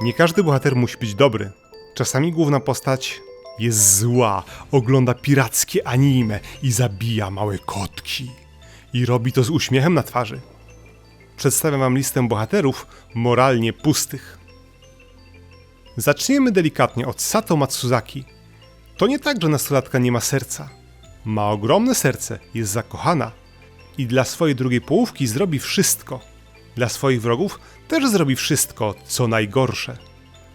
Nie każdy bohater musi być dobry. Czasami główna postać jest zła, ogląda pirackie anime i zabija małe kotki. I robi to z uśmiechem na twarzy. Przedstawiam wam listę bohaterów moralnie pustych. Zaczniemy delikatnie od Sato Matsuzaki. To nie tak, że nastolatka nie ma serca. Ma ogromne serce, jest zakochana i dla swojej drugiej połówki zrobi wszystko. Dla swoich wrogów też zrobi wszystko, co najgorsze.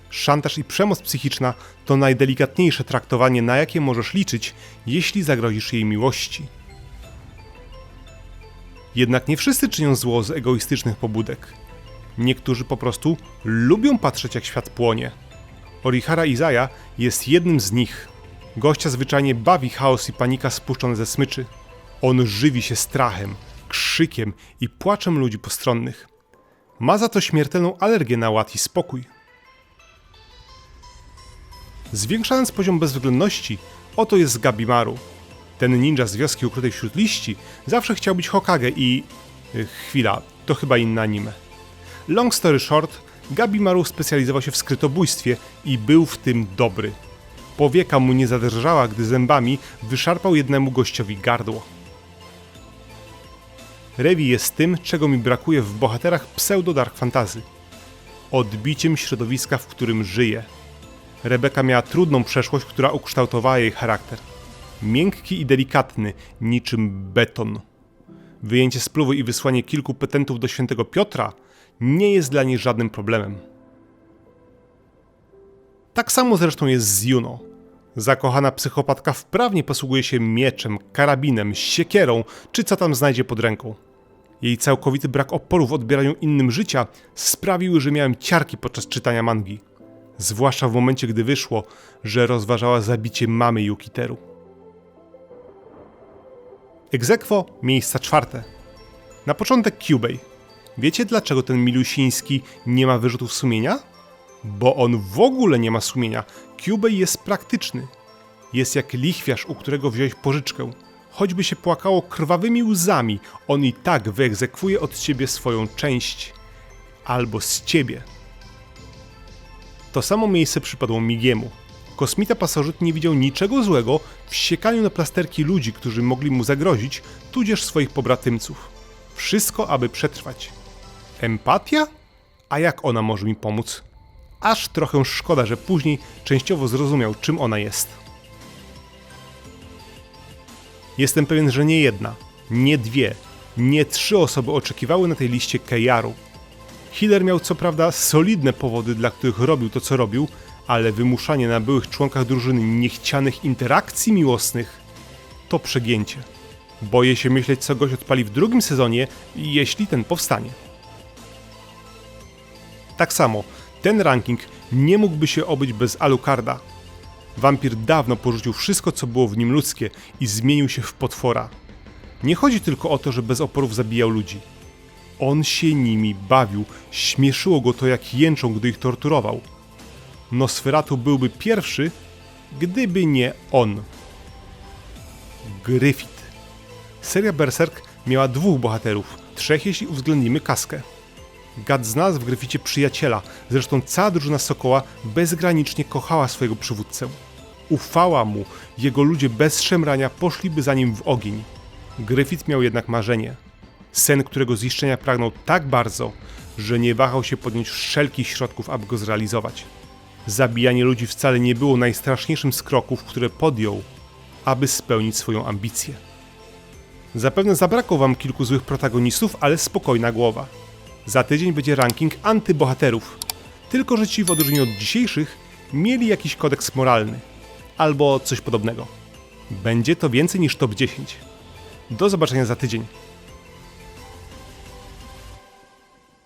Szantaż i przemoc psychiczna to najdelikatniejsze traktowanie, na jakie możesz liczyć, jeśli zagrozisz jej miłości. Jednak nie wszyscy czynią zło z egoistycznych pobudek. Niektórzy po prostu lubią patrzeć, jak świat płonie. Orihara Izaja jest jednym z nich. Gościa zwyczajnie bawi chaos i panika spuszczone ze smyczy. On żywi się strachem, krzykiem i płaczem ludzi postronnych. Ma za to śmiertelną alergię na ład i spokój. Zwiększając poziom bezwzględności, oto jest Gabimaru. Ten ninja z wioski ukrytej wśród liści zawsze chciał być Hokage i... y, Chwila, to chyba inne anime. Long story short, Gabimaru specjalizował się w skrytobójstwie i był w tym dobry. Powieka mu nie zadrżała, gdy zębami wyszarpał jednemu gościowi gardło. Revi jest tym, czego mi brakuje w bohaterach pseudo-dark fantasy. Odbiciem środowiska, w którym żyje. Rebeka miała trudną przeszłość, która ukształtowała jej charakter. Miękki i delikatny, niczym beton. Wyjęcie spluwy i wysłanie kilku petentów do świętego Piotra nie jest dla niej żadnym problemem. Tak samo zresztą jest z Juno. Zakochana psychopatka wprawnie posługuje się mieczem, karabinem, siekierą, czy co tam znajdzie pod ręką. Jej całkowity brak oporu w odbieraniu innym życia sprawił, że miałem ciarki podczas czytania mangi. Zwłaszcza w momencie, gdy wyszło, że rozważała zabicie mamy Jukiteru. Egzekwo, miejsca czwarte. Na początek Cubey. Wiecie dlaczego ten Milusiński nie ma wyrzutów sumienia? Bo on w ogóle nie ma sumienia. Cubey jest praktyczny. Jest jak lichwiarz, u którego wziąłeś pożyczkę. Choćby się płakało krwawymi łzami, on i tak wyegzekwuje od ciebie swoją część. Albo z ciebie. To samo miejsce przypadło Migiemu. Kosmita pasożyt nie widział niczego złego w siekaniu na plasterki ludzi, którzy mogli mu zagrozić, tudzież swoich pobratymców. Wszystko, aby przetrwać. Empatia? A jak ona może mi pomóc? Aż trochę szkoda, że później częściowo zrozumiał, czym ona jest. Jestem pewien, że nie jedna, nie dwie, nie trzy osoby oczekiwały na tej liście Kejaru. Hiller miał co prawda solidne powody, dla których robił to, co robił, ale wymuszanie na byłych członkach drużyny niechcianych interakcji miłosnych to przegięcie. Boję się myśleć, co gość odpali w drugim sezonie, jeśli ten powstanie. Tak samo, ten ranking nie mógłby się obyć bez Alucarda. Wampir dawno porzucił wszystko, co było w nim ludzkie i zmienił się w potwora. Nie chodzi tylko o to, że bez oporów zabijał ludzi. On się nimi bawił, śmieszyło go to, jak jęczą, gdy ich torturował. Nosferatu byłby pierwszy, gdyby nie on. Gryfit. Seria Berserk miała dwóch bohaterów, trzech jeśli uwzględnimy kaskę. Gad znalazł w Gryficie przyjaciela, zresztą cała drużyna Sokoła bezgranicznie kochała swojego przywódcę. Ufała mu, jego ludzie bez szemrania poszliby za nim w ogień. Gryfit miał jednak marzenie. Sen, którego ziszczenia pragnął tak bardzo, że nie wahał się podjąć wszelkich środków, aby go zrealizować. Zabijanie ludzi wcale nie było najstraszniejszym z kroków, które podjął, aby spełnić swoją ambicję. Zapewne zabrakło wam kilku złych protagonistów, ale spokojna głowa. Za tydzień będzie ranking antybohaterów. Tylko, że ci w odróżnieniu od dzisiejszych mieli jakiś kodeks moralny. Albo coś podobnego. Będzie to więcej niż top 10. Do zobaczenia za tydzień.